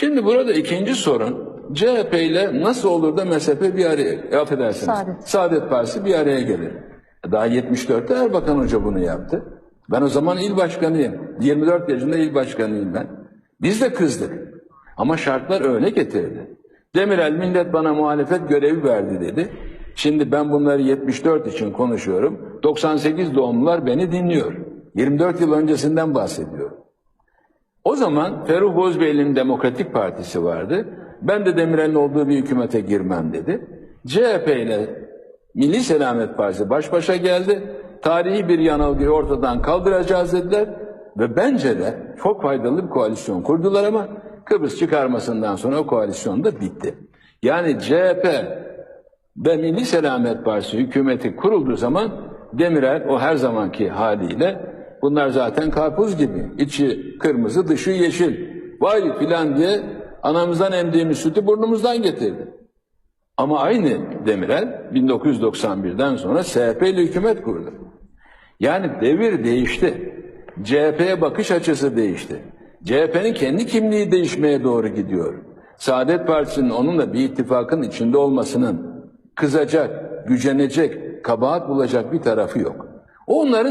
Şimdi burada ikinci sorun CHP ile nasıl olur da MSP bir araya, e, affedersiniz, Saadet. Saadet Partisi bir araya gelir. Daha 74'te Erbakan Hoca bunu yaptı. Ben o zaman il başkanıyım. 24 yaşında il başkanıyım ben. Biz de kızdık. Ama şartlar öyle getirdi. Demirel millet bana muhalefet görevi verdi dedi. Şimdi ben bunları 74 için konuşuyorum. 98 doğumlular beni dinliyor. 24 yıl öncesinden bahsediyorum. O zaman Ferruh Bozbeyli'nin Demokratik Partisi vardı. Ben de Demirel'in olduğu bir hükümete girmem dedi. CHP ile Milli Selamet Partisi baş başa geldi. Tarihi bir yanılgıyı ortadan kaldıracağız dediler. Ve bence de çok faydalı bir koalisyon kurdular ama Kıbrıs çıkarmasından sonra o koalisyon da bitti. Yani CHP ve Milli Selamet Partisi hükümeti kurulduğu zaman Demirel o her zamanki haliyle bunlar zaten karpuz gibi içi kırmızı dışı yeşil vay filan diye anamızdan emdiğimiz sütü burnumuzdan getirdi. Ama aynı Demirel 1991'den sonra SHP ile hükümet kurdu. Yani devir değişti. CHP'ye bakış açısı değişti. CHP'nin kendi kimliği değişmeye doğru gidiyor. Saadet Partisi'nin onunla bir ittifakın içinde olmasının kızacak, gücenecek, kabahat bulacak bir tarafı yok. Onların